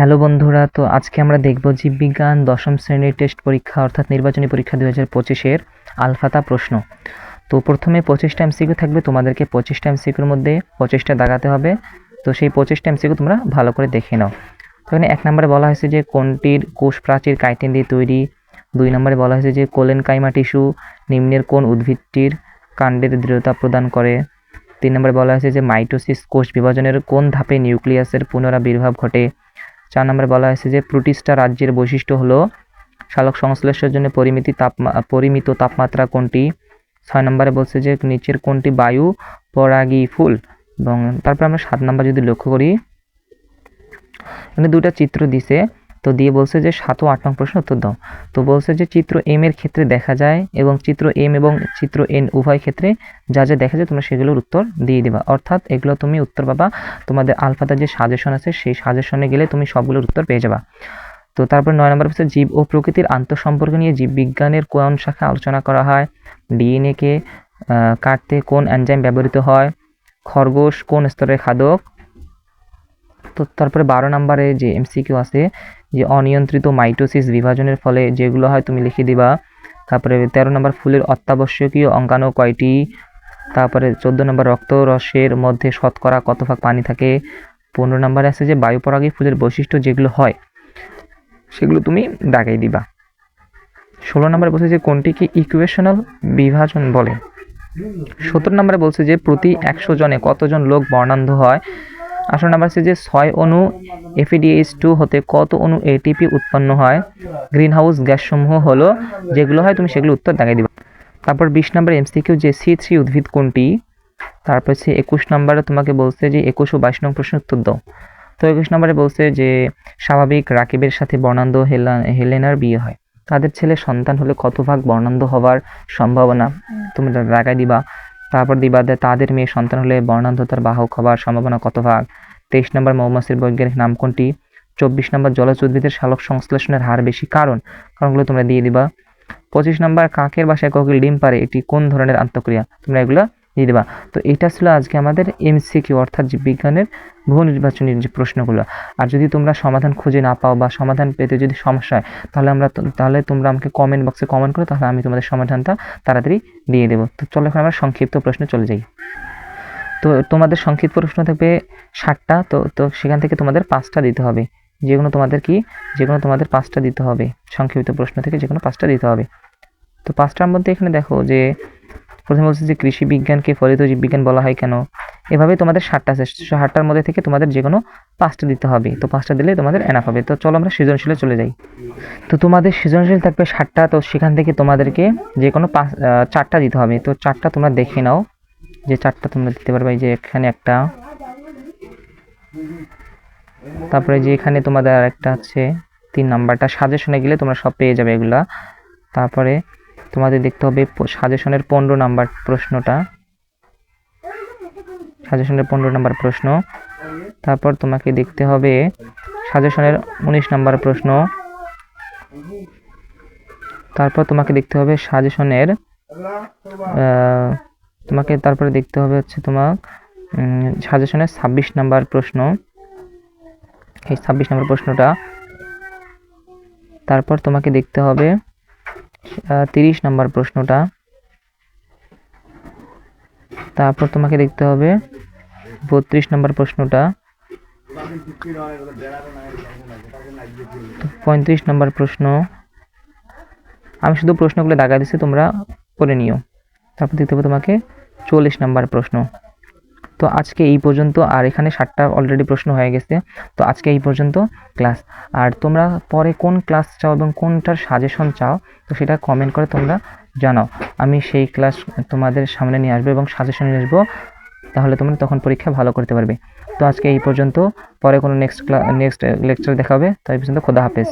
Hello বন্ধুরা, তো আজকে আমরা দেখব জীববিজ্ঞান দশম শ্রেণির টেস্ট পরীক্ষা, অর্থাৎ নির্বাচনী পরীক্ষা দুই হাজার পঁচিশের আলফাতা প্রশ্ন। তো প্রথমে পঁচিশটা এমসিকিউ থাকবে, তোমাদেরকে পঁচিশটা এমসিকিউর মধ্যে পঁচিশটা দাগাতে হবে। তো সেই পঁচিশটা এমসিকিউ তোমরা ভালো করে দেখে নাও। তো এখানে এক নম্বরে বলা হয়েছে যে কোনটির কোষ প্রাচীর কাইটিন দিয়ে তৈরি। দুই নম্বরে বলা হয়েছে যে কোলেন কাইমা টিস্যু নিম্নের কোন উদ্ভিদটির কাণ্ডের দৃঢ়তা প্রদান করে। তিন নম্বরে বলা হয়েছে যে মাইটোসিস কোষ বিভাজনের কোন ধাপে নিউক্লিয়াসের পুনরাবির্ভাব ঘটে। চার নম্বরে বলা হয়েছে যে প্রোটিস্টা রাজ্যের বৈশিষ্ট্য হলো শালক সংশ্লেষের জন্য পরিমিতি তাপমা পরিমিত তাপমাত্রা কোনটি? ছয় নম্বরে বলছে যে নিচের কোনটি বায়ু পরাগী ফুল? এবং তারপর আমরা সাত নম্বর যদি লক্ষ্য করি, এখানে দুটা চিত্র দিছে। তো দিয়ে বলছে যে সাত ও আট নং প্রশ্ন উত্তর দাও। তো বলছে যে চিত্র এম এর ক্ষেত্রে দেখা যায় এবং চিত্র এম এবং চিত্র এন উভয় ক্ষেত্রে যা যা দেখা যায় তোমরা সেগুলোর উত্তর দিয়ে দিবা। অর্থাৎ এগুলো তুমি উত্তর পাবা তোমাদের আলফাতে যে সাজেশন আছে সেই সাজেশনে গেলে তুমি সবগুলোর উত্তর পেয়ে যাবা। তো তারপর নয় নম্বর হচ্ছে জীব ও প্রকৃতির আন্তঃসম্পর্ক নিয়ে জীববিজ্ঞানের কোন শাখা আলোচনা করা হয়? ডিএনএ কে আহ, কাটতে কোন এনজাইম ব্যবহৃত হয়? খরগোশ কোন স্তরের খাদক? তো তারপরে বারো নম্বরে যে এমসিকিউ আছে, যে অনিয়ন্ত্রিত মাইটোসিস বিভাজনের ফলে যেগুলো হয় তুমি লিখে দিবা। তারপরে তেরো নম্বর ফুলের অত্যাবশ্যকীয় অঙ্গাণু কয়টি? তারপরে চোদ্দ নম্বর রক্তরসের মধ্যে শতকরা কত ভাগ পানি থাকে? পনেরো নম্বরে আছে যে বায়ুপরাগী ফুলের বৈশিষ্ট্য যেগুলো হয়, সেগুলো তুমি দাগাই দিবা। ষোলো নম্বরে বলছে যে কোনটিকে ইকুয়েশনাল বিভাজন বলে? সতেরো নম্বরে বলছে যে প্রতি একশো জনে কতজন লোক বর্ণান্ধ হয়? আঠারো নাম্বার আছে যে ছয় অণু এফিডিএইচ টু হতে কত অণু এটিপি উৎপন্ন হয়? গ্রিন হাউস গ্যাসসমূহ হলো যেগুলো হয়, তুমি সেগুলো উত্তর দেখাই দিবা। তারপর বিশ নম্বর এমসিকিউ যে সি থ্রি উদ্ভিদ কোনটি? তারপর হচ্ছে একুশ নম্বরে তোমাকে বলছে যে একুশ ও বাইশ নম্বর প্রশ্ন উত্তর দাও। তো একুশ নম্বরে বলছে যে স্বাভাবিক রাকিবের সাথে বর্ণান্দ হেলা, হেলেনার বিয়ে হয়। তাদের ছেলে সন্তান হলে কত ভাগ বর্ণান্ধ হওয়ার সম্ভাবনা? তুমি দেখাই দিবা। তারপর দিবাদে তাদের মেয়ে সন্তান হলে বর্ণান্ধতার বাহক হবার সম্ভাবনা কত ভাগ? তেইশ নম্বর মৌমাছির বৈজ্ঞানিক নাম কোনটি? চব্বিশ নম্বর জলজ উদ্ভিদের শালক সংশ্লেষণের হার বেশি। কারণ? কারণগুলো তোমরা দিয়ে দিবা। পঁচিশ নম্বর কাকের বাসায় কোকিল ডিম পারে? এটি কোন ধরনের আন্তঃক্রিয়া? তোমরা এগুলো দিয়ে দিবা। তো এটা ছিল আজকে আমাদের এমসিকিউ অর্থাৎ যে বিজ্ঞানের বহু নির্বাচনী যে প্রশ্নগুলো। আর যদি তোমরা সমাধান খুঁজে না পাও বা সমাধান পেতে যদি সমস্যা হয়, তাহলে আমরা তাহলে তোমরা আমাকে কমেন্ট বক্সে কমেন্ট করো, তাহলে আমি তোমাদের সমাধানটা তাড়াতাড়ি দিয়ে দেবো। তো চলো এখন আমরা সংক্ষিপ্ত প্রশ্নে চলে যাই। তো তোমাদের সংক্ষিপ্ত প্রশ্ন থাকবে ষাটটা, তো তো সেখান থেকে তোমাদের পাঁচটা দিতে হবে। যেগুলো তোমাদের কি? যে কোনো তোমাদের পাঁচটা দিতে হবে। সংক্ষিপ্ত প্রশ্ন থেকে যেগুলো পাঁচটা দিতে হবে। তো পাঁচটার মধ্যে এখানে দেখো যে প্রথমে বলছে যে কৃষি বিজ্ঞানকে ফলিত জীববিজ্ঞান বলা হয় কেন? এভাবে তোমাদের ষাটটা আছে ষাটটার মধ্যে থেকে তোমাদের যে কোনো পাঁচটা দিতে হবে। তো পাঁচটা দিলে তোমাদের এনাফ হবে। তো চলো আমরা সৃজনশীলে চলে যাই। তো তোমাদের সৃজনশীল থাকবে ষাটটা তো সেখান থেকে তোমাদেরকে যে কোনো পাঁচ চারটা দিতে হবে। তো চারটা তোমরা দেখে নাও যে চারটা তোমরা দিতে পারবে। যে এখানে একটা, তারপরে যে এখানে তোমাদের আর একটা আছে, তিন নাম্বারটা। সাজেশনে গেলে তোমরা সব পেয়ে যাবে এগুলা। তারপরে তোমাদের দেখতে হবে সাজেশনের পনেরো নাম্বার প্রশ্নটা। সাজেশনের পনেরো নাম্বার প্রশ্ন। তারপর তোমাকে দেখতে হবে সাজেশনের উনিশ নাম্বার প্রশ্ন। তারপর তোমাকে দেখতে হবে সাজেশনের তোমাকে তারপরে দেখতে হবে হচ্ছে তোমার সাজেশনের ছাব্বিশ নাম্বার প্রশ্ন। এই ছাব্বিশ নাম্বার প্রশ্নটা। তারপর তোমাকে দেখতে হবে তিরিশ নাম্বার প্রশ্নটা। তারপর তোমাকে দেখতে হবে বত্রিশ নাম্বার প্রশ্নটা। পঁয়ত্রিশ নাম্বার প্রশ্ন। আমি শুধু প্রশ্নগুলো দাগা দিচ্ছি তোমরা করে নিও। তারপর দেখতে হবে তোমাকে চল্লিশ নাম্বার প্রশ্ন। তো আজকে এই পর্যন্ত, আর এখানে ষাটটা অলরেডি প্রশ্ন হয়ে গেছে, তো আজকে এই পর্যন্ত ক্লাস আর তোমরা পরে কোন ক্লাস চাও এবং কোনটার সাজেশন চাও, তো সেটা কমেন্ট করে তোমরা জানাও। আমি সেই ক্লাস তোমাদের সামনে নিয়ে আসব এবং সাজেশন নিয়ে আসব, তাহলে তোমরা তখন পরীক্ষা ভালো করতে পারবে। তো আজকে এই পর্যন্ত, পরে কোনো নেক্সট ক্লা নেক্সট লেকচার দেখা হবে, তো এই পর্যন্ত খোদা হাফেজ।